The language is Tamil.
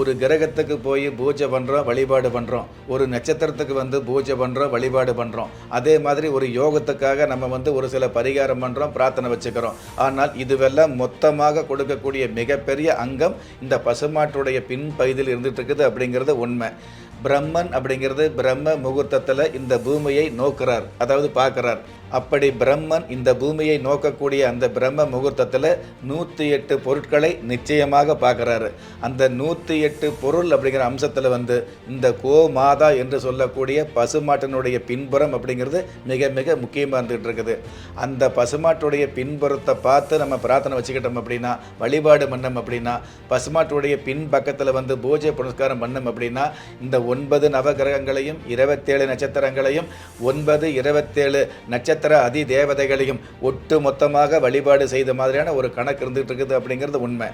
ஒரு கிரகத்துக்கு போய் பூஜை பண்ணுறோம் வழிபாடு பண்ணுறோம் ஒரு நட்சத்திரத்துக்கு வந்து பூஜை பண்ணுறோம் வழிபாடு பண்ணுறோம் அதே மாதிரி ஒரு யோகத்துக்காக நம்ம வந்து ஒரு சில பரிகாரம் பண்ணுறோம் பிரார்த்தனை வச்சுக்கிறோம். ஆனால் இதுவெல்லாம் மொத்தமாக கொடுக்கக்கூடிய மிகப்பெரிய அங்கம் இந்த பசுமாட்டுடைய பின் பகுதியில் இருக்குது அப்படிங்கிறது உண்மை. பிரம்மன் அப்படிங்கிறது பிரம்ம முகூர்த்தத்தில் இந்த பூமியை நோக்கிறார் அதாவது பார்க்குறார். அப்படி பிரம்மன் இந்த பூமியை நோக்கக்கூடிய அந்த பிரம்ம முகூர்த்தத்தில் நூற்றி எட்டு பொருட்களை நிச்சயமாக பார்க்குறாரு. அந்த நூற்றி எட்டு பொருள் அப்படிங்கிற அம்சத்தில் வந்து இந்த கோ மாதா என்று சொல்லக்கூடிய பசுமாட்டினுடைய பின்புறம் அப்படிங்கிறது மிக மிக முக்கியமாக இருந்துகிட்டு இருக்குது. அந்த பசுமாட்டுடைய பின்புறத்தை பார்த்து நம்ம பிரார்த்தனை வச்சுக்கிட்டோம் அப்படின்னா வழிபாடு பண்ணோம் அப்படின்னா பசுமாட்டுடைய பின் பக்கத்தில் வந்து பூஜை புனஸ்காரம் பண்ணோம் அப்படின்னா இந்த ஒன்பது நவகிரகங்களையும் இருபத்தேழு நட்சத்திரங்களையும் ஒன்பது இருபத்தேழு நட்சத்திர நட்சத்திர அதி தேவதைகளையும் ஒட்டு மொத்தமாக வழிபாடு செய்த மாதிரியான ஒரு கணக்கு இருந்துகிட்டு இருக்குது அப்படிங்கிறது உண்மை.